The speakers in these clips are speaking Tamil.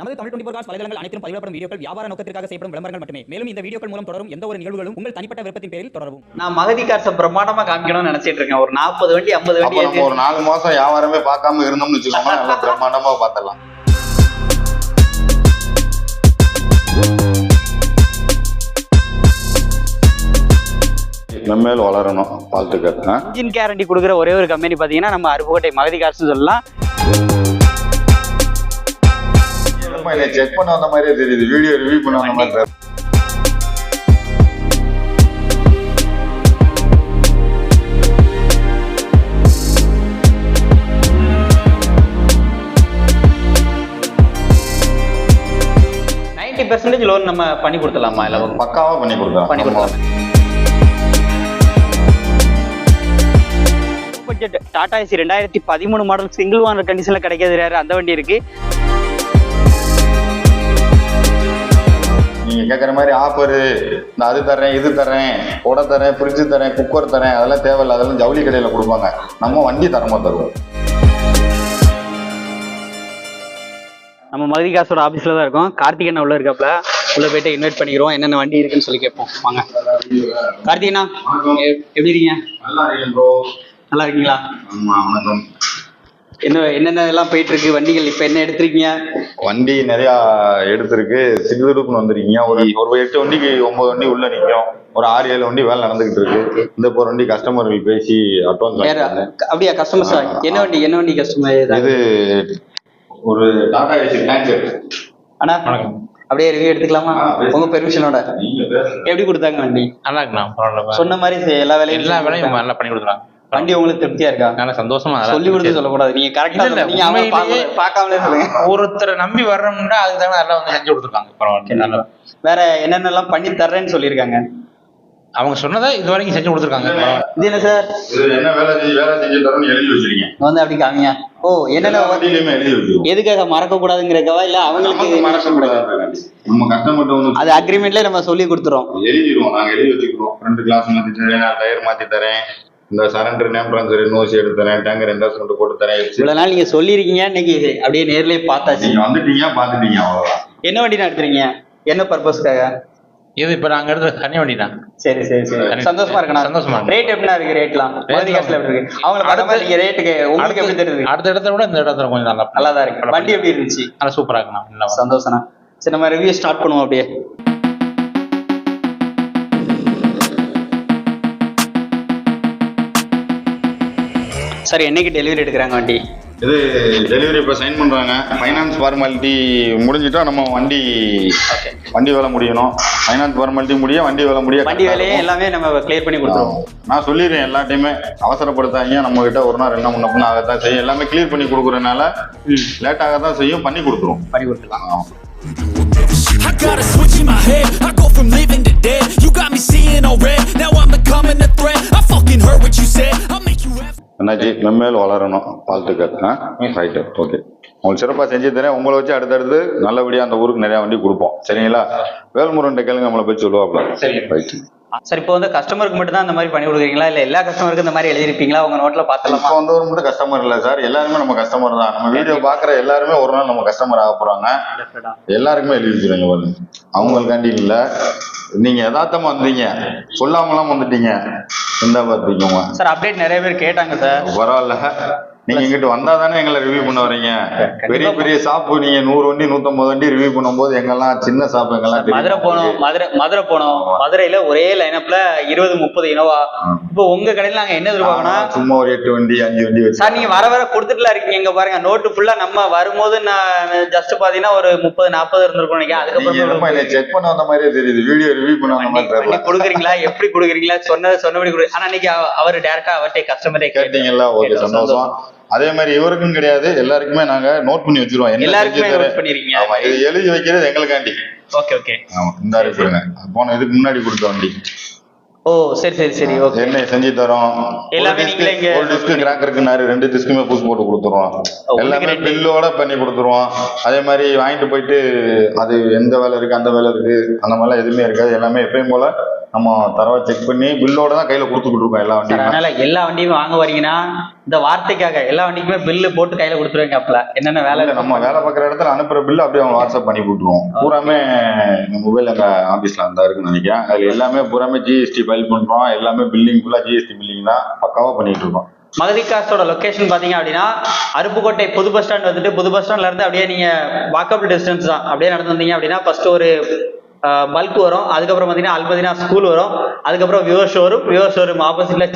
நமது தமிழ் டுவெண்டி காஸ் வலைதளங்கள் அனைத்தும் பதிவிடப்படும் வீடியோக்கள் வியாபார நோக்கத்திற்காக செய்யப்படும் விளம்பரங்கள் மட்டுமே. மேலும் இந்த வீடியோக்கள் மூலம் தொடரும் எந்த ஒரு நிகழ்வுகளும் உங்கள் தனிப்பட்ட விருப்பத்தின் பேரில் தொடரவும். நான் மகதி காசை பிரம்மாண்டமா காமிக்கணும்னு நினைச்சிட்டு இருக்கேன். ஒரு நாற்பது வண்டி ஐம்பது வண்டி ஒரு நாலு மாசம் வியாபாரமே பார்க்காம இருந்தோம்னு வச்சுக்கோங்க நல்லா பிரம்மாண்டமா பார்த்தலாம் மென்மேல் வளரணும் வாழ்த்துக்கள்? இன்ஜின் கேரண்டி கொடுக்குற ஒரே ஒரு கம்பெனி பாத்தீங்கன்னா நம்ம அருப்புக்கோட்டை மகதி கார்ஸ்னு சொல்லலாம். என்னமோ என்னை செக் பண்ண வந்த மாதிரியே தெரியுது. வீடியோ ரிவ்யூ பண்ண வந்த மாதிரி பெர்சன்டேஜ் லோன் நம்ம பண்ணி கொடுத்துலாமா இல்ல பக்காவா பண்ணி கொடுக்கலாம். பண்ணி கொடுக்கலாம். பட்ஜெட் டாடா ஏசி ரெண்டாயிரத்தி பதிமூணு மாடல் சிங்கிள் ஓனர் கண்டிஷன்ல கிடைக்கிறது. அந்த வண்டி இருக்கு. நீங்க கேக்குற மாதிரி ஆஃபரு இந்த அது தரேன் இது தரேன் உட தரேன் ஃப்ரிட்ஜ் தரேன் குக்கர் தரேன் அதெல்லாம் தேவையில்ல அதெல்லாம் ஜவுளி கடையில கொடுப்பாங்க. நம்ம வண்டி தரமா தருவோம். நம்ம மகதி காசோட ஆபீஸ்ல தான் இருக்கோம். கார்த்திகண்ணா உள்ள இருக்காப்ல. உள்ள போயிட்டு இன்வைட் பண்ணிக்கிறோம். என்னென்ன வண்டி இருக்குன்னு சொல்லி கேட்போம். வாங்க. கார்த்திகண்ணா எப்படி இருக்கீங்க? நல்லா இருக்கீங்களா? ஆமா வணக்கம். என்ன என்னென்ன எல்லாம் போயிட்டு இருக்கு வண்டிகள் இப்ப என்ன எடுத்திருக்கீங்க? வண்டி நிறைய எடுத்திருக்கு. சிறுதுருப்புன்னு வந்திருக்கீங்க. ஒரு ஒரு எட்டு வண்டிக்கு ஒன்பது வண்டி உள்ள நிக்கும். ஒரு ஆறு ஏழு வண்டி வேலை நடந்துகிட்டு இருக்கு. இந்த இப்போ வண்டி கஸ்டமர்கள் பேசி அட்வான்ஸ் அப்படியா கஸ்டமர்ஸ் என்ன வண்டி என்ன வண்டி கஸ்டமர் இது? ஒரு டாடா ஏசி டேங்கர் அண்ணா அப்படியே ரிவ்யூ எடுத்துக்கலாமா. உங்க பெர்மிஷனோட. எப்படி கொடுத்தாங்க வண்டி? நல்லா பரவாயில்ல சொன்ன மாதிரி எல்லா வேலையும் எல்லா வேலையும். நல்லா பண்ணி கொடுக்குறாங்க வண்டி உங்களுக்கு திருப்தியா இருக்கா? நல்லா சந்தோஷமா சொல்லி கொடுத்து. சொல்லக்கூடாது. நீங்க கரெக்டா இல்ல, நீங்க அவங்க பார்க்காமலே சொல்லுங்க. ஒருத்தரை நம்பி வர்றோம்னா அதுக்கு தானே நல்லா வந்து செஞ்சு கொடுத்துருக்காங்க. பரவாயில்ல வேற என்னென்னலாம் பண்ணி தர்றேன்னு சொல்லியிருக்காங்க? அவங்க சொன்னதை இது வரைக்கும் செஞ்சு கொடுத்துருக்காங்க. இது என்ன சார்? இது என்ன வேலை செஞ்சு வேலை செஞ்சு தரோம்னு எழுதி வச்சிருக்கீங்க. வந்து அப்படி காமிங்க. ஓ என்னென்ன எழுதி வச்சிருக்கோம். எதுக்காக மறக்க கூடாதுங்கிறக்கவா இல்ல அவங்களுக்கு நமக்கு மறக்கக்கூடாது. நம்ம கஸ்டமர்ட்ட வந்து அது அக்ரிமெண்ட்ல நம்ம சொல்லி கொடுத்துறோம். எழுதிடுவோம். நாங்க எழுதி வச்சுக்கிறோம். ரெண்டு கிளாஸ் மாத்தி தரேன் டயர் மாத்தி தரேன். இந்த சரண்டர் நேம் ட்ரான்ஸ்ஃபர் நோசி எடுத்து தரேன் டேங்கர் என்டாஸ்மெண்ட் போட்டு தரேன் இவ்வளவு நாள் நீங்க சொல்லியிருக்கீங்க இன்னைக்கு அப்படியே நேர்லயே பார்த்தாச்சு. நீங்க வந்துட்டீங்க பாத்துட்டீங்க அவ்வளவுதான். என்ன வண்டி நடத்துறீங்க என்ன பர்பஸ்க்காக இது இப்ப நாங்க எடுத்த தனி வண்டினா சரி சரி சரி. தனி- சந்தோஷமா இருக்கணும். சந்தோஷமா இருக்கு. ரேட் எப்படினா இருக்கு ரேட்லாம் காசுல எப்படி இருக்கு? அவங்கள அடுத்து- நீங்க ரேட்டுக்கு உங்களுக்கு எப்படி தெரியுது? அடுத்த இடத்த விட இந்த இடத்துல கொஞ்சம் நல்லா நல்லா தான் இருக்கு. வண்டி எப்படி இருந்துச்சு? நல்லா சூப்பரா இருக்குண்ணா நல்லா வா. சந்தோஷம்ண்ணா. சரி நம்ம ரிவ்யூ ஸ்டார்ட் பண்ணுவோம் அப்படியே. சார் என்னைக்கு டெலிவரி எடுக்கிறாங்க வண்டி இது டெலிவரி இப்ப சைன் பண்றாங்க ஃபைனான்ஸ் ஃபார்மாலிட்டி முடிஞ்சிட்டா நம்ம வண்டி வண்டி வேலை முடியணும் ஃபைனான்ஸ் ஃபார்மாலிட்டி முடிய வண்டி வேலை முடிய வண்டி வேலையே எல்லாமே நம்ம கிளியர் பண்ணி கொடுத்துருவோம். நான் சொல்லிடுறேன் எல்லாத்தையுமே அவசரப்படுத்தாங்க நம்ம கிட்ட ஒரு நாள் ரெண்டு முன்ன பின்ன ஆகத்தான் செய்யும் எல்லாமே கிளியர் பண்ணி கொடுக்குறதுனால ம். லேட் ஆகத்தான் செய்யும் பண்ணி கொடுத்துருவோம் பண்ணி கொடுத்துருலாம் ஆமா. I got a switch in my head. I go from living to dead. You got me seeing all red. Now I'm becoming a threat. I fucking heard what you said. I'll make you have. என்னாச்சு மென்மேல் வளரணும். வாழ்த்துக்கள் ஆ ரைட்டு ஓகே உங்களுக்கு சிறப்பாக செஞ்சு தரேன். உங்களை வச்சு அடுத்தடுத்து நல்லபடியாக அந்த ஊருக்கு நிறையா வண்டி கொடுப்போம். சரிங்களா? வேல்முருகன் கேளுங்க நம்மளை போய் சொல்லுவாப்ல சரி. ரைட்டு சார் இப்போ வந்து கஸ்டமருக்கு மட்டும் தான் இந்த மாதிரி பண்ணி கொடுக்குறீங்களா? இல்ல எல்லா கஸ்டமருக்கும் இந்த மாதிரி எழுதிருப்பீங்களா உங்க நோட்ல பார்த்தலாமா இப்போ வந்தவர் மட்டும் கஸ்டமர் இல்லை சார். எல்லாருமே நம்ம கஸ்டமர் தான். நம்ம வீடியோ பார்க்குற எல்லாருமே ஒரு நாள் நம்ம கஸ்டமர் ஆக போகிறாங்க எல்லாருக்குமே எழுதி வச்சுருங்க பாருங்க. அவங்களுக்காண்டி இல்லை. நீங்க யதார்த்தமா வந்தீங்க. சொல்லாமலாம் வந்துட்டீங்க. இந்த பார்த்துக்கோங்க சார் அப்டேட் நிறைய பேர் கேட்டாங்க சார். பரவாயில்ல. நீங்க இங்கிட்டு வந்தா தானே எங்களை ரிவ்யூ பண்ண வரீங்க. பெரிய பெரிய ஷாப்பு நீங்க நூறு வண்டி நூத்தம்பது வண்டி ரிவ்யூ பண்ணும்போது எங்கெல்லாம் சின்ன ஷாப் எங்கெல்லாம். மதுரை போனோம் மதுரை மதுரை போனோம். மதுரையில ஒரே லைனப்ல இருபது முப்பது இனோவா இப்போ உங்க கடையில நாங்க என்ன எதிர்பார்க்கணும்? சும்மா ஒரு எட்டு வண்டி அஞ்சு வண்டி வச்சு. சார் நீங்க வர வர கொடுத்துட்டுல இருக்கீங்க. இங்க பாருங்க நோட்டு ஃபுல்லா நம்ம வரும்போது நான் ஜஸ்ட் பாத்தீங்கன்னா ஒரு முப்பது நாற்பது இருந்திருக்கும் நினைக்கிறேன். அதுக்கப்புறம் செக் பண்ண வந்த மாதிரியே தெரியுது. வீடியோ ரிவ்யூ பண்ண வந்த மாதிரி கொடுக்குறீங்களா? எப்படி கொடுக்குறீங்களா? சொன்னது சொன்னபடி கொடு. ஆனா இன்னைக்கு அவ- அவர் டேரக்டா அவர்கிட்ட கஸ்டமரே கேட்டீங்கல்ல ஓகே சந்தோஷம். அதே மாதிரி இவருக்கும் கிடையாது எல்லாருக்குமே நாங்க நோட் பண்ணி வச்சிருவோம். எல்லாருக்குமே. பண்ணிருக்கீங்க. ஆமா இது எழுதி வைக்கிறது எங்களுக்காண்டி. ஓகே ஓகே ஆமா இந்த அறிவிப்புங்க போன இதுக்கு முன்னாடி கொடுத்த வண்டி. ஓ சரி சரி சரி ஓகே என்ன செஞ்சு தரோம்? எல்லாமே நீங்களே இங்க- ஒரு டிஸ்க் கிராக் இருக்குனாரு ரெண்டு டிஸ்க்குமே புதுசு போட்டு கொடுத்துருவோம். எல்லாமே. பில்லோட பண்ணி கொடுத்துருவோம். அதே மாதிரி வாங்கிட்டு போயிட்டு அது எந்த வேலை இருக்கு அந்த வேலை இருக்கு அந்த மாதிரிலாம் எதுவுமே இருக்காது. எல்லாமே எப்பயும் போல நம்ம தரவா செக் பண்ணி பில்லோட தான் கையில கொடுத்துக்கிட்டு இருக்கோம் எல்லா வண்டியும். அதனால எல்லா வண்டியும் வாங்க வரீங்கன்னா இந்த வார்த்தைக்காக எல்லா வண்டிக்குமே பில்லு போட்டு கையில கொடுத்துருவாங்க அப்பல. என்னென்ன வேலை நம்ம வேலை பார்க்குற இடத்துல அனுப்புற பில்லு அப்படியே அவங்க வாட்ஸ்அப் பண்ணி போட்டுருவோம். பூராமே மொபைல் எங்க ஆபீஸ்ல அந்த இருக்குன்னு நினைக்கிறேன். அதுல எல்லாமே பூராமே ஜிஎஸ்டி ஃபைல் பண்றோம். எல்லாமே பில்லிங் ஃபுல்லா ஜிஎஸ்டி பில்லிங் தான் பக்காவா பண்ணிட்டு இருக்கோம். மகதி காஸ்டோட லொகேஷன் பாத்தீங்க அப்படின்னா அருப்புக்கோட்டை புது பஸ் ஸ்டாண்ட் வந்துட்டு புது பஸ் ஸ்டாண்ட்ல இருந்து அப்படியே நீங்க வாக்கபிள் டிஸ்டன்ஸ் தான். அப்படியே நடந்து வந்தீங்க அப்படின்னா ஃபர்ஸ்ட் ஒரு பல்க் வரும். அதுக்கப்புறம் பாத்தீங்கன்னா அல்பதினா ஸ்கூல் வரும். அதுக்கப்புறம் விவோ ஷோரூம் விவோ ஷோரூம் ஆப்போசிட்ல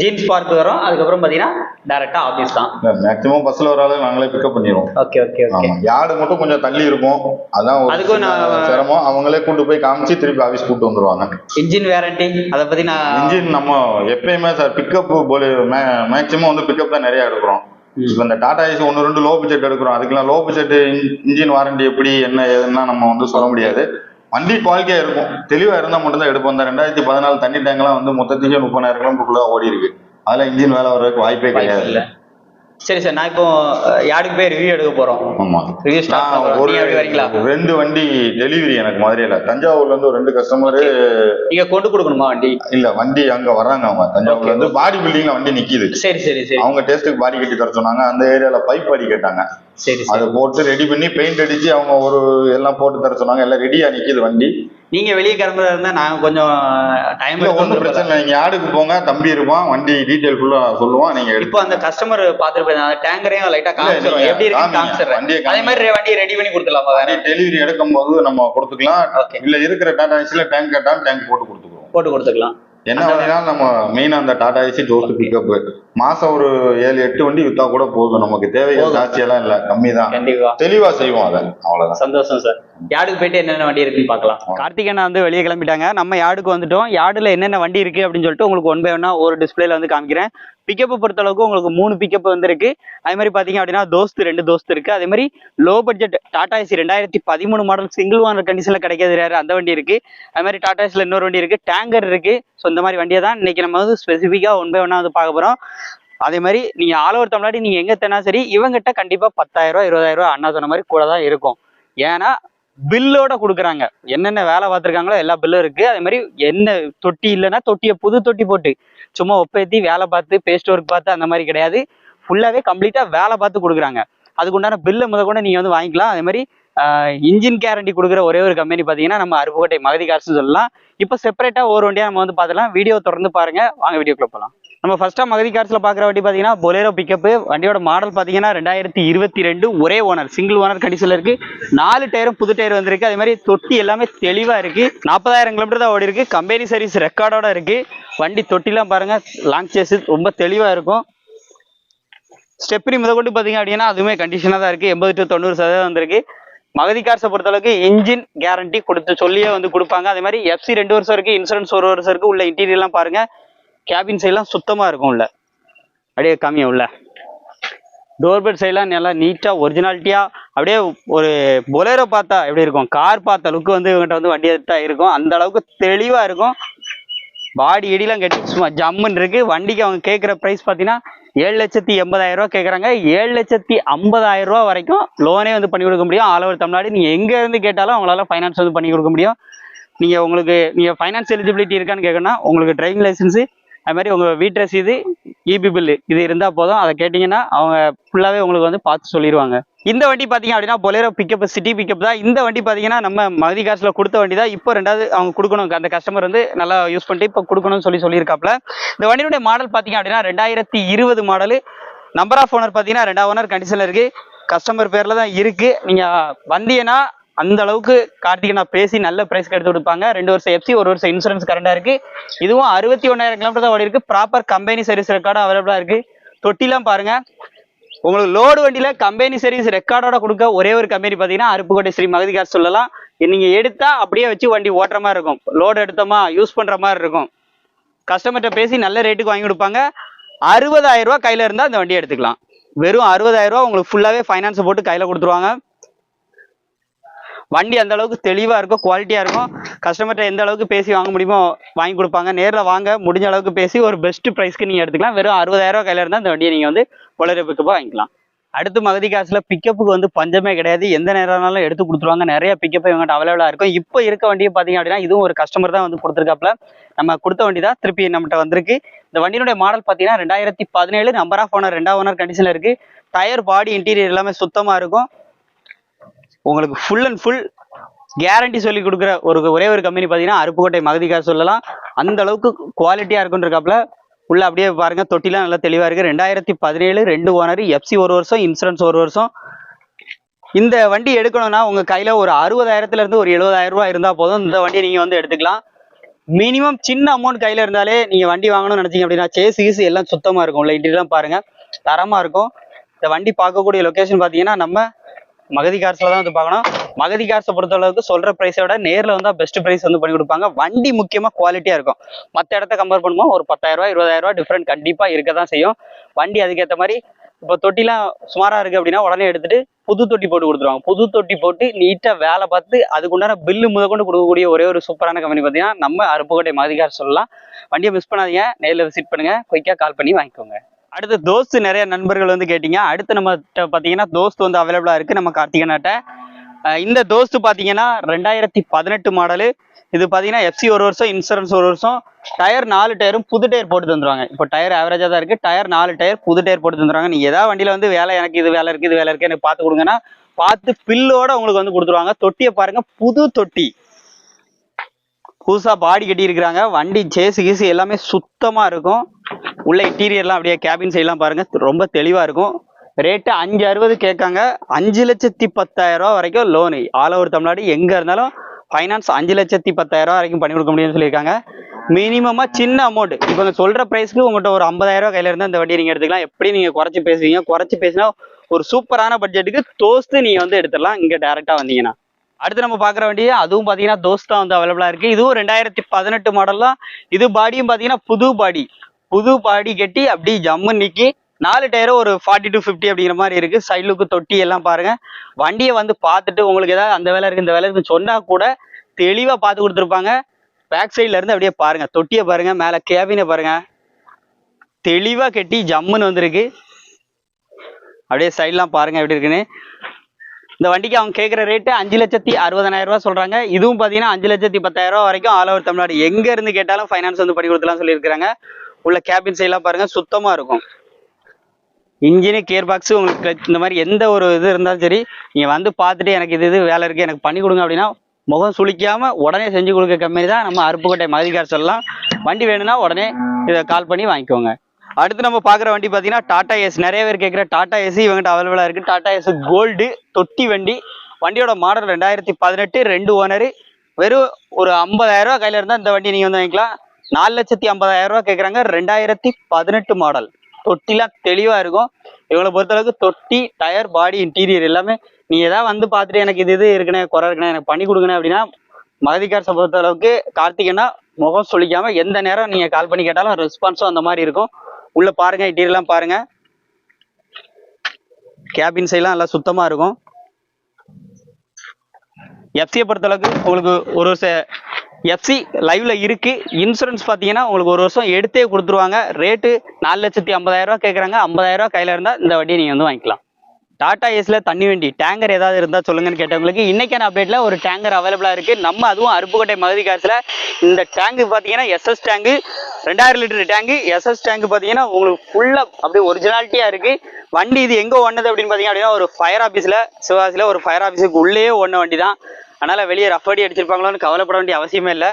ஜீன்ஸ் பார்க் வரும். அதுக்கப்புறம் பாத்தீங்கன்னா டைரக்டா ஆபீஸ் தான். மேக்ஸிமம் பஸ்ல வர ஆளு நாங்களே பிக்கப் பண்ணிடுவோம். ஓகே ஓகே ஓகே யார்டு மட்டும் கொஞ்சம் தள்ளி இருக்கும். அதான் அதுக்கும் நான் சிரமம். அவங்களே கூட்டு போய் காமிச்சு திருப்பி ஆபீஸ் கூட்டு வந்துருவாங்க. இன்ஜின் வேரண்டி அதை பத்தி நான் இன்ஜின் நம்ம எப்பயுமே சார் பிக்கப் போல மேக்ஸிமம் வந்து பிக்கப் தான் நிறைய எடுக்கிறோம். இப்போ இந்த டாடா ஏசி ஒன்று ரெண்டு லோ பட்ஜெட் எடுக்கிறோம். அதுக்கெல்லாம் லோ பட்ஜெட் இன்ஜின் வாரண்டி எப்படி என்ன ஏதுன்னா நம்ம வந்து சொல்ல முடியாது. வண்டி குவாலிட்டியா இருக்கும். தெளிவா இருந்தா மட்டும் தான் எடுப்போம் இந்த ரெண்டாயிரத்தி பதினாலு தண்ணி டேங்க்லாம் வந்து மொத்தத்துக்கே முப்பதாயிரம் கிலோமீட்டருக்குள்ள ஓடி இருக்கு. அதுல இன்ஜின் வேலை வர்றதுக்கு வாய்ப்பே கிடையாது. இல்ல. சரி சார் நான் இப்போ யாருக்கு போய் ரிவ்யூ எடுக்க போறோம்? ஆமா. ரிவ்யூ ஒரு ரெண்டு வண்டி டெலிவரி எனக்கு மதுரையில தஞ்சாவூர்ல இருந்து ஒரு ரெண்டு கஸ்டமர் நீங்க கொண்டு கொடுக்கணுமா வண்டி? இல்ல வண்டி அங்க வர்றாங்க அவங்க. தஞ்சாவூர்ல இருந்து பாடி பில்டிங்ல வண்டி நிக்கிது. சரி சரி சரி. அவங்க டேஸ்ட்டுக்கு பாடி கட்டி தர சொன்னாங்க. அந்த ஏரியால பைப் பாடி கேட்டாங்க. சரி அதை போட்டு ரெடி பண்ணி பெயிண்ட் அடிச்சு அவங்க ஒரு எல்லாம் போட்டு தர சொன்னாங்க. எல்லாம் ரெடியா நிக்குது வண்டி. நீங்க வெளியே கிளம்புறதா இருந்தா நாங்க கொஞ்சம் டைம் ஒண்ணும் பிரச்சனை இல்லை. நீங்க யாருக்கு போங்க தம்பி இருப்பான் வண்டி டீடைல் ஃபுல்லா சொல்லுவான் நீங்க இப்போ அந்த கஸ்டமர் அந்த டேங்கரையும் லைட்டா காமிச்சிடும் எப்படி காமிங்க. காமிச்சிடுறேன். அதே. மாதிரி வண்டி ரெடி பண்ணி வேற? வண்டி டெலிவரி எடுக்கும் போது நம்ம கொடுத்துக்கலாம். இல்ல இருக்கிற டாடா டேங்க் கேட்டாலும் டேங்க் போட்டு கொடுத்துக்குவோம் போட்டு கொடுத்துக்கலாம். என்ன வண்டினாலும் நம்ம மெயினா அந்த டாடா ஏசி டோஸ்ட் பிக்கப் மாசம் ஒரு ஏழு எட்டு வண்டி வித்தா கூட போதும். நமக்கு தேவைகள் போதும். ஜாஸ்தி எல்லாம் இல்ல. கம்மி தான் கண்டிப்பா. தெளிவா செய்வோம் அதை. அவ்வளவுதான். சந்தோஷம் சார். யார்டுக்கு போயிட்டு என்னென்ன வண்டி இருக்குன்னு பார்க்கலாம். கார்த்திகேயன் வந்து வெளியே கிளம்பிட்டாங்க. நம்ம யார்டுக்கு வந்துட்டோம். யார்டில் என்னென்ன வண்டி இருக்கு அப்படின்னு சொல்லிட்டு உங்களுக்கு ஒன் பை ஒன்னா ஒரு டிஸ்பிளேல வந்து காமிக்கிறேன். பிக்கப் பொறுத்த அளவுக்கு உங்களுக்கு மூணு பிக்கப் வந்து இருக்கு அதே மாதிரி பாத்தீங்க அப்படின்னா தோஸ்து ரெண்டு தோஸ்து இருக்கு. அதே மாதிரி லோ பட்ஜெட் டாடா ஏசி ரெண்டாயிரத்தி பதிமூணு மாடல் சிங்கிள் ஓனர் கண்டிஷன்ல கிடைக்காது யாரு அந்த வண்டி இருக்கு. அதே மாதிரி டாடா ஏசில இன்னொரு வண்டி இருக்கு. டேங்கர் இருக்கு. ஸோ இந்த மாதிரி வண்டியை தான் இன்னைக்கு நம்ம வந்து ஸ்பெசிஃபிக்கா ஒன் பை ஒன்னா வந்து பார்க்க போறோம். அதே மாதிரி நீங்க ஆல் ஓவர் தமிழ்நாடு நீங்க எங்க தேனா சரி இவங்கிட்ட கண்டிப்பா பத்தாயிரம் ரூபாய் இருபதாயிரம் ரூபாய் அண்ணா சொன்ன மாதிரி கூட தான் இருக்கும். ஏன்னா பில்லோட கொடுக்குறாங்க. என்னென்ன வேலை பார்த்துருக்காங்களோ எல்லா பில்லும் இருக்கு. அதே மாதிரி என்ன தொட்டி இல்லைன்னா தொட்டியை புது தொட்டி போட்டு சும்மா ஒப்பேத்தி வேலை பார்த்து பேஸ்ட் ஒர்க் பார்த்து அந்த மாதிரி கிடையாது. ஃபுல்லாகவே கம்ப்ளீட்டாக வேலை பார்த்து கொடுக்குறாங்க. அதுக்கு உண்டான பில்லை முத கூட நீங்கள் வந்து வாங்கிக்கலாம். அதே மாதிரி இன்ஜின் கேரண்டி கொடுக்குற ஒரே ஒரு கம்பெனி பார்த்தீங்கன்னா நம்ம அருப்புக்கோட்டை மகதி காசுன்னு சொல்லலாம். இப்போ செப்பரேட்டாக ஒரு வண்டியாக நம்ம வந்து பார்த்துலாம் வீடியோ தொடர்ந்து பாருங்க. வாங்க வீடியோக்குள்ளே போகலாம் நம்ம ஃபர்ஸ்டா மகதி கார்ஸ்ல பாக்குற வண்டி பாத்தீங்கன்னா பொலேரோ பிக்கப் வண்டியோட மாடல் பாத்தீங்கன்னா ரெண்டாயிரத்தி இருபத்தி ரெண்டு ஒரே ஓனர் சிங்கிள் ஓனர் கண்டிஷன்ல இருக்கு. நாலு டயரும் புது டயர் வந்திருக்கு. அதே மாதிரி தொட்டி எல்லாமே தெளிவா இருக்கு. நாற்பதாயிரம் கிலோமீட்டர் தான் ஓடி இருக்கு. கம்பெனி சர்வீஸ் ரெக்கார்டோட இருக்கு. வண்டி தொட்டிலாம் பாருங்க லாங் சேஸ் ரொம்ப தெளிவா இருக்கும். ஸ்டெப்ரி முத கொண்டு பார்த்தீங்க அப்படின்னா அதுவுமே கண்டிஷனாக தான் இருக்குது எண்பது டு தொண்ணூறு சதவீதம் வந்திருக்கு. மகதி கார்ஸை பொறுத்தளவுக்கு இன்ஜின் கேரண்டி கொடுத்து சொல்லியே வந்து கொடுப்பாங்க. அதே மாதிரி எஃப்சி ரெண்டு வருஷம் இருக்குது இன்சூரன்ஸ் ஒரு வருஷம் இருக்குது உள்ள இன்டீரியர்லாம் பாருங்க. கேபின் சைட்லாம் சுத்தமாக இருக்கும் உள்ள அப்படியே கம்மியாக உள்ள. டோர்பெட் சைட்லாம் நல்லா நீட்டாக ஒரிஜினாலிட்டியாக அப்படியே ஒரு பொலேரோ பார்த்தா எப்படி இருக்கும்? கார் பார்த்த லுக்கு வந்து இவங்ககிட்ட வந்து வண்டி எடுத்தா இருக்கும். அந்த அளவுக்கு தெளிவாக இருக்கும். பாடி இடிலாம் கட்டி சும்மா ஜம்முன்னு இருக்கு. வண்டிக்கு அவங்க கேட்குற ப்ரைஸ் பார்த்தீங்கன்னா ஏழு லட்சத்தி எண்பதாயிரம் ரூபா கேட்குறாங்க. ஏழு லட்சத்தி ஐம்பதாயிரம் ரூபா வரைக்கும் லோனே வந்து பண்ணி கொடுக்க முடியும். All over Tamil Nadu. நீங்கள் எங்கே இருந்து கேட்டாலும் அவங்களால ஃபைனான்ஸ் வந்து பண்ணி கொடுக்க முடியும். நீங்கள் உங்களுக்கு நீங்கள் ஃபைனான்ஸ் எலிஜிபிலிட்டி இருக்கான்னு கேட்கணும்னா உங்களுக்கு டிரைவிங் லைசன்ஸு அது மாதிரி உங்கள் வீட்டு ரசீது இபி பில்லு இது இருந்தால் போதும். அதை கேட்டிங்கன்னா அவங்க ஃபுல்லாகவே உங்களுக்கு வந்து பார்த்து சொல்லிடுவாங்க இந்த வண்டி பார்த்தீங்க அப்படின்னா பொலேரோ பிக்கப் சிட்டி பிக்கப் தான். இந்த வண்டி பார்த்தீங்கன்னா நம்ம மகதி காசில் கொடுத்த வண்டி தான். இப்போ ரெண்டாவது அவங்க கொடுக்கணும். அந்த கஸ்டமர் வந்து நல்லா யூஸ் பண்ணிட்டு இப்போ கொடுக்கணும்னு சொல்லி சொல்லியிருக்காப்ல இந்த வண்டியுடைய மாடல் பார்த்தீங்க அப்படின்னா ரெண்டாயிரத்தி இருபது மாடலு நம்பர் ஆஃப் ஓனர் பார்த்தீங்கன்னா ரெண்டாவது ஓனர் கண்டிஷனில் இருக்குது கஸ்டமர் பேரில் தான் இருக்குது நீங்கள் வந்தீங்கன்னா அந்த அளவுக்கு கார்த்திகை நான் பேசி நல்ல பிரைஸ்க்கு எடுத்து கொடுப்பாங்க. ரெண்டு வருஷம் எஃப்சி ஒரு வருஷம் இன்சூரன்ஸ் கரண்டா இருக்கு. இதுவும் அறுபத்தி ஒன்னாயிரம் கிலோமீட்டர் தான் ஓடி இருக்கு. ப்ராப்பர் கம்பெனி சர்வீஸ் ரெக்கார்டும் அவைலபிளாக இருக்கு. தொட்டிலாம் பாருங்க. உங்களுக்கு லோடு வண்டியில கம்பெனி சர்வீஸ் ரெக்கார்டோட கொடுக்க ஒரே ஒரு கம்பெனி பார்த்தீங்கன்னா அருப்புக்கோட்டை ஸ்ரீ மகதிகார் சொல்லலாம். நீங்க எடுத்தா அப்படியே வச்சு வண்டி ஓட்டுற மாதிரி இருக்கும். லோடு எடுத்தோமா யூஸ் பண்ற மாதிரி இருக்கும். கஸ்டமர்கிட்ட பேசி நல்ல ரேட்டுக்கு வாங்கி கொடுப்பாங்க. அறுபதாயிரம் ரூபாய் கையில இருந்தா அந்த வண்டியை எடுத்துக்கலாம். வெறும் அறுபதாயிரம் ரூபாய் உங்களுக்கு ஃபுல்லாவே ஃபைனான்ஸ் போட்டு கையில கொடுத்துருவாங்க. வண்டி அந்த அளவுக்கு தெளிவாக இருக்கும் குவாலிட்டியாக இருக்கும். கஸ்டமர்கிட்ட எந்த அளவுக்கு பேசி வாங்க முடியுமோ வாங்கி கொடுப்பாங்க. நேரில் வாங்க முடிஞ்ச அளவுக்கு பேசி ஒரு பெஸ்ட் ப்ரைஸ்க்கு நீங்கள் எடுத்துக்கலாம். வெறும் அறுபதாயிரரூவா கையில் கையில அந்த வண்டியை நீங்கள் வந்து பொலரை பிக்கப்பாக வாங்கிக்கலாம். அடுத்து மகதி காசில் பிக்கப்புக்கு வந்து பஞ்சமே கிடையாது. எந்த நேரம்னாலும் எடுத்து கொடுத்துருவாங்க. நிறைய பிக்கப் இவங்ககிட்ட அவைலபிளாக இருக்கும். இப்போ இருக்க வண்டியை பார்த்தீங்க அப்படின்னா இதுவும் ஒரு கஸ்டமர் தான் வந்து கொடுத்துருக்காப்ல நம்ம கொடுத்த வண்டி தான் திருப்பி நம்மகிட்ட வந்திருக்கு. இந்த வண்டியினுடைய மாடல் பார்த்தீங்கன்னா ரெண்டாயிரத்தி பதினேழு நம்பர் ஆஃப் ஓனர் ரெண்டாவது ஓனர் கண்டிஷனில் இருக்குது டயர் பாடி இன்டீரியர் எல்லாமே சுத்தமாக இருக்கும். உங்களுக்கு ஃபுல் அண்ட் ஃபுல் கேரண்டி சொல்லி கொடுக்குற ஒரு ஒரே ஒரு கம்பெனி பார்த்தீங்கன்னா அருப்புக்கோட்டை மகதிக்கார் சொல்லலாம். அந்த அளவுக்கு குவாலிட்டியாக இருக்குன்றக்காப்புல உள்ள அப்படியே பாருங்க தொட்டிலாம் நல்லா தெளிவாக இருக்கு. ரெண்டாயிரத்தி பதினேழு ரெண்டு ஓனர் எஃப்சி ஒரு வருஷம் இன்சூரன்ஸ் ஒரு வருஷம். இந்த வண்டி எடுக்கணும்னா உங்க கையில ஒரு அறுபதாயிரத்துல இருந்து ஒரு எழுபதாயிரம் ரூபாய் இருந்தா போதும். இந்த வண்டியை நீங்க வந்து எடுத்துக்கலாம். மினிமம் சின்ன அமௌண்ட் கையில இருந்தாலே நீங்க வண்டி வாங்கணும்னு நினைச்சீங்க அப்படின்னா சேஸ் கீஸ் எல்லாம் சுத்தமா இருக்கும். உள்ள இன்டீரியர்லாம் பாருங்க. தரமா இருக்கும். இந்த வண்டி பார்க்கக்கூடிய லொகேஷன் பாத்தீங்கன்னா நம்ம மகதி கார்ஸ்ல தான் வந்து பார்க்கணும். மகதி கார்ஸை பொறுத்த அளவுக்கு சொல்ற பிரைஸை விட நேரில் வந்தா பெஸ்ட் பிரைஸ் வந்து பண்ணி கொடுப்பாங்க. வண்டி முக்கியமாக குவாலிட்டியாக இருக்கும். மற்ற இடத்த கம்பேர் பண்ணும்போது ஒரு பத்தாயிரம் ரூபாய் இருபதாயிரம் ரூபாய் டிஃப்ரெண்ட் கண்டிப்பாக இருக்க தான் செய்யும். வண்டி அதுக்கேற்ற மாதிரி இப்போ தொட்டிலாம் சுமாராக இருக்குது அப்படின்னா உடனே எடுத்துட்டு புது தொட்டி போட்டு கொடுத்துருவாங்க. புது தொட்டி போட்டு நீட்டாக வேலை பார்த்து அதுக்குண்டான பில்லு முதற்கொண்டு கொடுக்கக்கூடிய ஒரே ஒரு சூப்பரான கம்பெனி பார்த்தீங்கன்னா நம்ம அருப்புக்கோட்டை மதிகார் சொல்லலாம். வண்டியை மிஸ் பண்ணாதீங்க. நேரில் விசிட் பண்ணுங்கள் குயிக்காக கால் பண்ணி வாங்கிக்கோங்க. அடுத்து தோஸ்து நிறைய நண்பர்கள் வந்து கேட்டீங்க. அடுத்து நம்ம பார்த்தீங்கன்னா தோஸ்து வந்து அவைலபிளாக இருக்குது நம்ம கார்த்திகனாட்ட இந்த தோஸ்து பார்த்தீங்கன்னா ரெண்டாயிரத்தி பதினெட்டு மாடலு இது பார்த்தீங்கன்னா எஃப்சி ஒரு வருஷம் இன்சூரன்ஸ் ஒரு வருஷம். டயர் நாலு டயரும் புது டயர் போட்டு தந்துருவாங்க. இப்போ டயர் ஆவரேஜாக தான் இருக்குது டயர் நாலு டயர் புது டயர் போட்டு தந்துருவாங்க. நீங்கள் ஏதாவது வண்டியில வந்து வேலை எனக்கு இது வேலை இருக்குது இது வேலை இருக்குது எனக்கு பார்த்து கொடுங்கன்னா பார்த்து பில்லோட உங்களுக்கு வந்து கொடுத்துருவாங்க. தொட்டியை பாருங்கள் புது தொட்டி. புதுசாக பாடி கட்டியிருக்கிறாங்க. வண்டி சேசு கீசு எல்லாமே சுத்தமாக இருக்கும். உள்ள இன்டீரியர்லாம் அப்படியே கேபின் சைட்லாம் பாருங்க. ரொம்ப தெளிவாக இருக்கும். ரேட்டு அஞ்சு அறுபது கேட்காங்க. அஞ்சு லட்சத்தி பத்தாயிரம் ரூபா வரைக்கும் லோனு ஆல் ஓவர் தமிழ்நாடு எங்கே இருந்தாலும் ஃபைனான்ஸ் அஞ்சு லட்சத்தி பத்தாயிரம் ரூபா வரைக்கும் பண்ணி கொடுக்க முடியும்னு சொல்லியிருக்காங்க. மினிமமாக சின்ன அமௌண்ட் இப்போ இவங்க சொல்கிற பிரைஸ்க்கு உங்கள்கிட்ட ஒரு ஐம்பதாயிரம் ரூபா கையில இருந்தா இந்த வண்டியை நீங்கள் எடுத்துக்கலாம். எப்படி நீங்கள் குறைச்சி பேசுவீங்க? குறைச்சி பேசினா ஒரு சூப்பரான பட்ஜெட்டுக்கு தோஸ்து நீங்கள் வந்து எடுத்துடலாம். இங்கே டேரெக்டாக வந்தீங்கன்னா. அடுத்து நம்ம பார்க்குற வண்டி அதுவும் பார்த்தீங்கன்னா தோஸ்தா வந்து அவைலபிளாக இருக்குது இதுவும் ரெண்டாயிரத்தி பதினெட்டு மாடல் தான். இது பாடியும் பார்த்தீங்கன்னா புது பாடி புது பாடி கட்டி அப்படி ஜம்மு நிக்கி நாலு டயரும் ஒரு ஃபார்ட்டி டு ஃபிஃப்டி அப்படிங்கிற மாதிரி இருக்கு. சைடுலுக்கு தொட்டி எல்லாம் பாருங்க. வண்டியை வந்து பார்த்துட்டு உங்களுக்கு ஏதாவது அந்த வேலை இருக்கு இந்த வேலை இருக்குன்னு சொன்னா கூட தெளிவா பார்த்து கொடுத்துருப்பாங்க. பேக் சைடுல இருந்து அப்படியே பாருங்க. தொட்டியை பாருங்க மேல கேபினை பாருங்க. தெளிவா கட்டி ஜம்முன்னு வந்திருக்கு. அப்படியே சைட்லாம் பாருங்க எப்படி இருக்குன்னு. இந்த வண்டிக்கு அவங்க கேட்குற ரேட்டு அஞ்சு லட்சத்தி அறுபதனாயிரம் ரூபாய் சொல்றாங்க. இதுவும் பார்த்தீங்கன்னா அஞ்சு லட்சத்தி பத்தாயிரம் ரூபாய் வரைக்கும் ஆல் ஓவர் தமிழ்நாடு. எங்க இருந்து கேட்டாலும் ஃபைனான்ஸ் வந்து பண்ணி கொடுத்துலாம் சொல்லியிருக்காங்க உள்ள கேபின் சைட்லாம் பாருங்க சுத்தமா இருக்கும். இன்ஜினு கியர் பாக்ஸ் உங்களுக்கு இந்த மாதிரி எந்த ஒரு இது இருந்தாலும் சரி நீங்க வந்து பார்த்துட்டு எனக்கு இது இது வேலை இருக்கு எனக்கு பண்ணி கொடுங்க அப்படின்னா முகம் சுளிக்காம உடனே செஞ்சு கொடுக்க கம்பெனி தான் நம்ம அருப்புக்கோட்டை மதிகார் சொல்லலாம். வண்டி வேணும்னா உடனே இதை கால் பண்ணி வாங்கிக்கோங்க. அடுத்து நம்ம பார்க்குற வண்டி பார்த்தீங்கன்னா டாடா ஏஸ் நிறைய பேர் கேட்குற டாடா ஏசி இவங்ககிட்ட அவைலபிளாக இருக்குது டாடா ஏஸ் கோல்டு தொட்டி வண்டி. வண்டியோட மாடல் ரெண்டாயிரத்தி பதினெட்டு ரெண்டு ஓனரு வெறும் ஒரு ஐம்பதாயிரம் ரூபா கையில் இருந்தால் இந்த வண்டி நீங்கள் வந்து வாங்கிக்கலாம். நாலு லட்சத்தி ஐம்பதாயிரம் ரூபா கேட்குறாங்க ரெண்டாயிரத்தி பதினெட்டு மாடல் தொட்டிலாம் தெளிவாக இருக்கும். இவங்களை பொறுத்தளவுக்கு தொட்டி டயர் பாடி இன்டீரியர் எல்லாமே நீ எதாவது வந்து பார்த்துட்டு எனக்கு இது இது இருக்குண்ணே குறை இருக்குண்ணே எனக்கு பண்ணி கொடுக்கணும் அப்படின்னா மகதிகார் பொறுத்த அளவுக்கு கார்த்திகனா முகம் சொல்லிக்காமல் எந்த நேரம் நீங்கள் கால் பண்ணி கேட்டாலும் ரெஸ்பான்ஸும் அந்த மாதிரி இருக்கும். உள்ளே பாருங்கள் இன்டீரியர்லாம் பாருங்கள் கேபின் சைட்லாம் நல்லா சுத்தமாக இருக்கும். எஃப்சியை பொறுத்தளவுக்கு உங்களுக்கு ஒரு வருஷம் எஃப்சி லைவ்ல இருக்கு. இன்சூரன்ஸ் பார்த்தீங்கன்னா உங்களுக்கு ஒரு வருஷம் எடுத்தே கொடுத்துருவாங்க. ரேட்டு நாலு லட்சத்தி ஐம்பதாயிரம் கேட்குறாங்க ஐம்பதாயிரம் ரூபா கையில இருந்தால் இந்த வண்டியை நீங்கள் வந்து வாங்கிக்கலாம். டாடா ஏஸ்ல தண்ணி வண்டி டேங்கர் ஏதாவது இருந்தா சொல்லுங்கன்னு கேட்டவங்களுக்கு இன்னைக்கான அப்டேட்ல ஒரு டேங்கர் அவைலபிளா இருக்கு. நம்ம அதுவும் அருப்புக்கோட்டை மகுதி காசுல இந்த டேங்க் பாத்தீங்கன்னா எஸ்எஸ் டேங்கு ரெண்டாயிரம் லிட்டர் டேங்க் எஸ்எஸ் டேங்க் பாத்தீங்கன்னா உங்களுக்கு ஃபுல்லா அப்படியே ஒரிஜினாலிட்டியா இருக்கு. வண்டி இது எங்க ஓடுனது அப்படின்னு பாத்தீங்க அப்படின்னா ஒரு ஃபயர் ஆபீஸ்ல சிவகாசியில ஒரு ஃபயர் ஆபீஸுக்கு உள்ளே ஓடின வண்டி தான் அதனால் வெளியே ரஃப் அடி அடிச்சிருப்பாங்களோன்னு கவலைப்பட வேண்டிய அவசியமே இல்லை.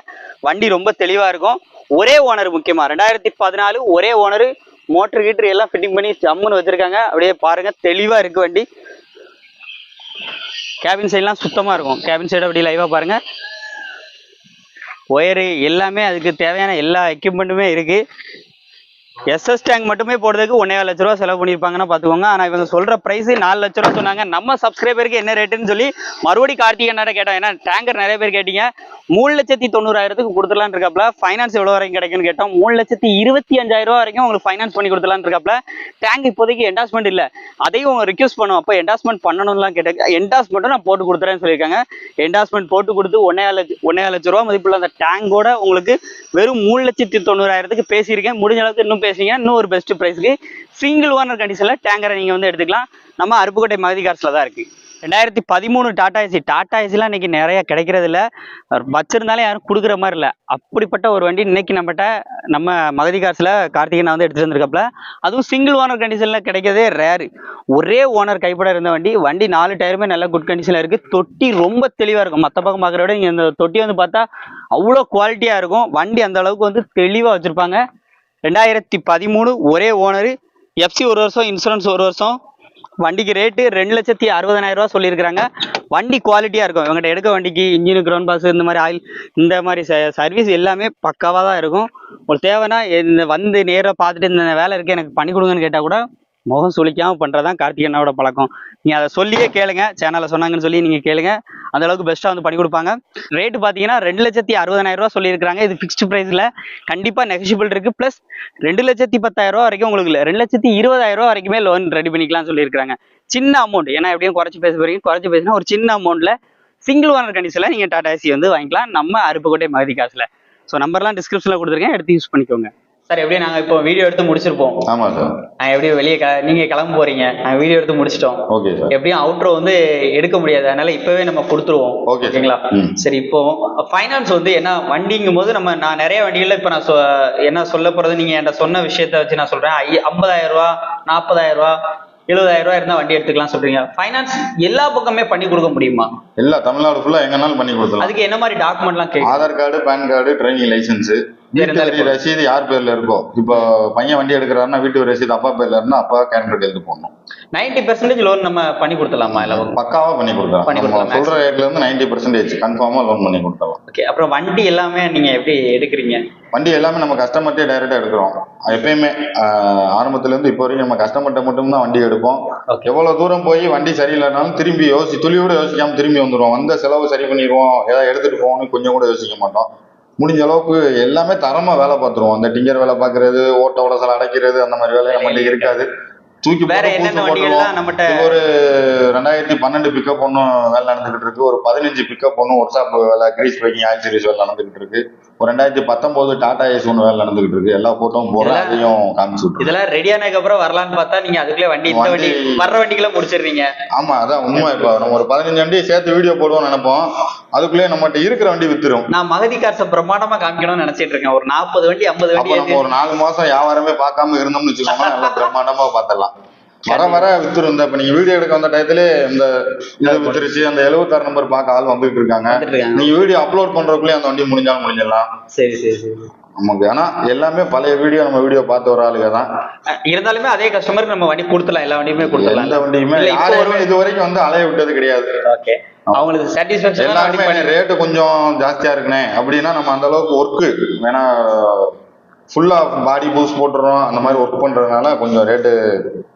வண்டி ரொம்ப தெளிவாக இருக்கும். ஒரே ஓனர் முக்கியமாக ரெண்டாயிரத்தி பதினாலு ஒரே ஓனர் மோட்டர் கீட்டர் எல்லாம் ஃபிட்டிங் பண்ணி ஜம்முன்னு வச்சுருக்காங்க. அப்படியே பாருங்கள் தெளிவாக இருக்குது வண்டி. கேபின் சைட்லாம் சுத்தமாக இருக்கும். கேபின் சைடு அப்படி லைவாக பாருங்கள் ஒயரு எல்லாமே அதுக்கு தேவையான எல்லா எக்யூப்மெண்ட்டுமே இருக்குது எஸ்எஸ் டேங்க் மட்டுமே போடுறதுக்கு ஒன்றே லட்ச ரூபா செலவு பண்ணியிருப்பாங்கன்னா பார்த்துக்கோங்க. ஆனால் இவங்க சொல்கிற ப்ரைஸ் நாலு லட்ச ரூபா சொன்னாங்க. நம்ம சப்ஸ்கிரைபருக்கு என்ன ரேட்டுன்னு சொல்லி மறுபடி கார்த்திகண்ணாட்ட கேட்டோம். ஏன்னா டேங்கர் நிறைய பேர் கேட்டீங்க. மூணு லட்சத்தி தொண்ணூறாயிரத்துக்கு கொடுத்துலான்னு இருக்காப்ல. ஃபைனான்ஸ் எவ்வளோ வரைக்கும் கிடைக்குன்னு கேட்டோம். மூணு லட்சத்தி இருபத்தி அஞ்சாயிரம் ரூபா வரைக்கும் உங்களுக்கு ஃபைனான்ஸ் பண்ணி கொடுத்துலான்னு இருக்காப்ல. டேங்க் இப்போதைக்கு என்டாஸ்மெண்ட் இல்லை. அதையும் அவங்க ரிக்வஸ்ட் பண்ணுவோம் அப்போ என்டாஸ்மெண்ட் பண்ணணும்லாம் கேட்டாங்க என்டாஸ்மெண்ட்டும் நான் போட்டு கொடுத்துறேன்னு சொல்லியிருக்காங்க. என்டாஸ்மெண்ட் போட்டு கொடுத்து ஒன்னே லட்சம் ஒன்னே லட்ச ரூபா மதிப்புள்ள அந்த டேங்கோட உங்களுக்கு வெறும் மூணு லட்சத்தி தொண்ணூறாயிரத்துக்கு பேசியிருக்கேன். முடிஞ்ச அளவுக்கு இன்னும் பேசுனீங்கன்னா இன்னும் ஒரு பெஸ்ட் ப்ரைஸ்க்கு சிங்கிள் ஓனர் கண்டிஷனில் டேங்கரை நீங்கள் வந்து எடுத்துக்கலாம். நம்ம அருப்புக்கோட்டை மகதி காசில் தான் இருக்குது ரெண்டாயிரத்தி பதிமூணு டாடா ஏசி. டாடா ஏசிலாம் இன்னைக்கு நிறைய கிடைக்கிறது இல்ல. யாரும் கொடுக்குற மாதிரி இல்லை. அப்படிப்பட்ட ஒரு வண்டி இன்னைக்கு நம்மகிட்ட நம்ம மகதி காசில் கார்த்திகேனா வந்து எடுத்துகிட்டு வந்திருக்கப்பல. அதுவும் சிங்கிள் ஓனர் கண்டிஷனில் கிடைக்கிறதே ரேரு ஒரே ஓனர் கைப்பட இருந்த வண்டி. வண்டி நாலு டயருமே நல்ல குட் கண்டிஷனில் இருக்குது தொட்டி ரொம்ப தெளிவாக இருக்கும். மற்ற பக்கம் பார்க்குற விட இங்கே இந்த தொட்டி வந்து பார்த்தா அவ்வளோ குவாலிட்டியாக இருக்கும். வண்டி அந்த அளவுக்கு வந்து தெளிவாக வச்சுருப்பாங்க. ரெண்டாயிரத்தி பதிமூணு ஒரே ஓனரு எஃப்சி ஒரு வருஷம் இன்சூரன்ஸ் ஒரு வருஷம். வண்டிக்கு ரேட்டு ரெண்டு லட்சத்தி அறுபதனாயிரரூவா சொல்லியிருக்கிறாங்க. வண்டி குவாலிட்டியாக இருக்கும். இவங்ககிட்ட எடுக்க வண்டிக்கு இன்ஜினு கிரவுண்ட் பாஸ் இந்த மாதிரி ஆயில் இந்த மாதிரி சர்வீஸ் எல்லாமே பக்காவாக தான் இருக்கும். ஒரு தேவைன்னா இந்த வந்து நேராக பார்த்துட்டு இந்த வேலை இருக்கு எனக்கு பண்ணி கொடுங்கன்னு கேட்டால் கூட முகம் சுழிக்காமல் பண்ணுறது தான் கார்த்திக் அண்ணாவோட பழக்கம். நீங்கள் அதை சொல்லியே கேளுங்க. சேனலில் சொன்னாங்கன்னு சொல்லி நீங்கள் கேளுங்க. அந்த அளவுக்கு பெஸ்ட்டாக வந்து பண்ணி கொடுப்பாங்க. ரேட்டு பார்த்தீங்கன்னா ரெண்டு லட்சத்தி அறுபதாயிரம் ரூபா சொல்லியிருக்காங்க இது ஃபிக்ஸ்டு ப்ரைஸில் கண்டிப்பாக நெகசிபிள் இருக்குது ப்ளஸ் ரெண்டு லட்சத்தி பத்தாயிரம் ரூபா வரைக்கும் உங்களுக்கு இல்லை. ரெண்டு லட்சத்தி இருபதாயிரம் ரூபா வரைக்குமே லோன் ரெடி பண்ணிக்கலாம்னு சொல்லியிருக்காங்க சின்ன அமௌண்ட் ஏன்னா எப்படியும் குறைச்சி பேச போறீங்க. குறைச்சி பேசினா ஒரு சின்ன அமௌண்ட்டில் சிங்கிள் ஓனர் கண்டிஷனில் நீங்கள் டாடா ஏசி வந்து வாங்கிக்கலாம். நம்ம அருப்புக்கோட்டை மகதி காசில். ஸோ நம்பர்லாம் டிஸ்கிரிப்ஷனில் கொடுத்துருக்கேன். எடுத்து யூஸ் பண்ணிக்கோங்க. சார் எப்படியும் நாங்க இப்போ வீடியோ எடுத்து முடிச்சிருப்போம். ஆமா சார் நான் எப்படியும் வெளியே நீங்க கிளம்ப போறீங்க. நாங்க வீடியோ எடுத்து முடிச்சிட்டோம். ஓகே சார் எப்படியும் அவுட்ரோ வந்து எடுக்க முடியாது. அதனால இப்பவே நம்ம கொடுத்துருவோம். ஓகேங்களா. சரி இப்போ ஃபைனான்ஸ் வந்து என்ன வண்டிங்கும் போது நம்ம நான் நிறைய வண்டிகள்ல இப்ப நான் என்ன சொல்ல போறது நீங்க என்கிட்ட சொன்ன விஷயத்த வச்சு நான் சொல்றேன். ஐம்பதாயிரம் ரூபா நாற்பதாயிரம் ரூபா எழுபதாயிரம் ரூபா இருந்தா வண்டி எடுத்துக்கலாம் சொல்றீங்க. ஃபைனான்ஸ் எல்லா பக்கமே பண்ணி கொடுக்க முடியுமா? எல்லா தமிழ்நாடு ஃபுல்லா எங்கனாலும் பண்ணி கொடுத்துலாம் அதுக்கு என்ன மாதிரி டாக்குமெண்ட்லாம் கேட்கும் Aadhaar card PAN card driving licence வீட்டு ரசீது யார் பேர்ல இருக்கோ? இப்போ பையன் வண்டி எடுக்கிறாருன்னா வீட்டு ரசீது அப்பா பேர்ல இருந்தா அப்பா கேரண்டர் எழுதி போடணும். நைன்டி பெர்சன்டேஜ் லோன் நம்ம பண்ணி கொடுத்துலாமா பக்கம் பக்காவா பண்ணி கொடுக்கலாம். பண்ணி கொடுக்கலாம், சொல்ற ரேட்ல இருந்து நைன்டி பர்சன்டேஜ் கன்ஃபார்மா லோன் பண்ணி கொடுத்துடலாம். ஓகே அப்புறம் வண்டி எல்லாமே நீங்க எப்படி எடுக்கிறீங்க? வண்டி எல்லாமே நம்ம கஸ்டமர்ட்டே டைரக்டா எடுக்கிறோம். எப்பயுமே ஆரம்பத்துல இருந்து இப்போ வரைக்கும் நம்ம கஸ்டமர்ட்ட மட்டும் தான் வண்டி எடுப்போம். எவ்வளவு தூரம் போய் வண்டி சரியில்லைனாலும் திரும்பி யோசி துளியோட யோசிக்காம திரும்பி வந்துருவோம். வந்த செலவு சரி பண்ணிடுவோம். ஏதாவது எடுத்துட்டு போகணும்னு கொஞ்சம் கூட யோசிக்க மாட்டோம். முடிஞ்ச அளவுக்கு எல்லாமே தரமா வேலை பார்த்துருவோம். அந்த டிங்கர் வேலை பார்க்கறது ஓட்ட உடசல் அடைக்கிறது அந்த மாதிரி வேலை நம்மகிட்ட இருக்காது. தூக்கி வேற போட்டு ஒரு ரெண்டாயிரத்தி பன்னெண்டு பிக்கப் ஒன்றும் வேலை நடந்துகிட்டு இருக்கு. ஒரு பதினஞ்சு பிக்கப் ஒன்றும் ஒர்க் ஷாப் வேலை கிரீஸ் பேக்கிங் ஆயில் சீரிஸ் வேலை நடந்துகிட்டு இருக்கு. ரெண்டாயிரத்தி பத்தொன்பது டாடா ஏஸ் ஒன்று வேலை நடந்துகிட்டு இருக்கு. எல்லா போட்டோவும் இதெல்லாம் அதையும் காமிச்சு. இதெல்லாம் ரெடி ஆனதுக்கு அப்புறம் வரலான்னு பார்த்தா நீங்க அதுக்குள்ளே வண்டி இந்த வண்டி வர்ற வண்டிக்குள்ள முடிச்சிடுறீங்க. ஆமா அதான் உண்மை. இப்போ நம்ம ஒரு பதினஞ்சு வண்டி சேர்த்து வீடியோ போடுவோம்னு நினைப்போம். அதுக்குள்ளேயே நம்மகிட்ட இருக்கிற வண்டி வித்துரும். நான் மகதி கார்ஸை பிரமாண்டமா காமிக்கணும்னு நினைச்சிட்டு இருக்கேன். ஒரு நாற்பது வண்டி ஐம்பது வண்டி நம்ம ஒரு நாலு மாசம் வியாபாரமே பார்க்காம இருந்தோம்னு வச்சுக்கோங்க நல்லா பிரம்மாண்டமா பார்த்துடலாம். வர வர வித்துரும் இந்த இப்ப நீங்க வீடியோ எடுக்க வந்த டயத்துல இந்த இது வித்துருச்சு அந்த எழுபத்தாறு நம்பர் பார்க்க ஆள் வந்துட்டு இருக்காங்க. நீங்க வீடியோ அப்லோட் பண்றதுக்குள்ளே அந்த வண்டி முடிஞ்சாலும் முடிஞ்சிடலாம். சரி சரி சரி. நமக்கு ஆனா எல்லாமே பழைய வீடியோ நம்ம வீடியோ பார்த்த ஒரு ஆளுங்க தான். இருந்தாலுமே அதே கஸ்டமருக்கு நம்ம வண்டி கொடுத்துலாம் எல்லா வண்டியுமே கொடுத்துலாம் எந்த வண்டியுமே யாரையுமே இது வரைக்கும் வந்து அலைய விட்டது கிடையாது. ஓகே. அவங்களுக்கு சாட்டிஸ்பேக்ஷன் எல்லாருமே ரேட்டு கொஞ்சம் ஜாஸ்தியா இருக்குனே. அப்படின்னா நம்ம அந்த அளவுக்கு ஒர்க்கு வேணா ஃபுல்லா பாடி பூஸ்ட் போட்டுறோம் அந்த மாதிரி ஒர்க் பண்றதுனால கொஞ்சம் ரேட்டு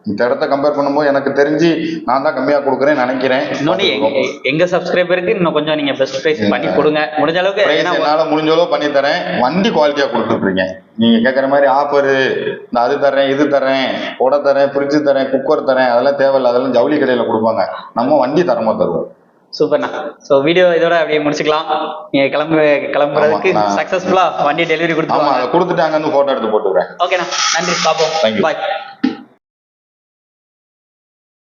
இந்த இடத்த கம்பேர் பண்ணும்போது எனக்கு தெரிஞ்சு நான் தான் கம்மியா கொடுக்குறேன்னு நினைக்கிறேன். இன்னொன்னு எங்க- எங்க சப்ஸ்கிரைபருக்கு இன்னும் கொஞ்சம் நீங்க பெஸ்ட் பிரைஸ் பண்ணி கொடுங்க. முடிஞ்ச அளவுக்கு என்னால முடிஞ்ச அளவு பண்ணி தரேன். வண்டி குவாலிட்டியா கொடுத்துட்டு இருக்கேன் நீங்க கேக்குற மாதிரி ஆஃபரு இந்த அது தரேன் இது தரேன் உட தரேன் ஃப்ரிட்ஜ் தரேன் குக்கர் தரேன் அதெல்லாம் தேவையில்ல. அதெல்லாம் ஜவுளி கடையில கொடுப்பாங்க. நம்ம வண்டி தரமா தருவோம். சூப்பர்ண்ணா ஸோ வீடியோ இதோட அப்படியே முடிச்சுக்கலாம். நீங்க கிளம்பு கிளம்புறதுக்கு சக்சஸ்ஃபுல்லா வண்டி டெலிவரி கொடுத்துருவாங்க அதை கொடுத்துட்டு அங்க இருந்து போட்டோ எடுத்து போட்டுக்கிறேன். ஓகேண்ணா நன்றி. பார்ப்போம். பாய்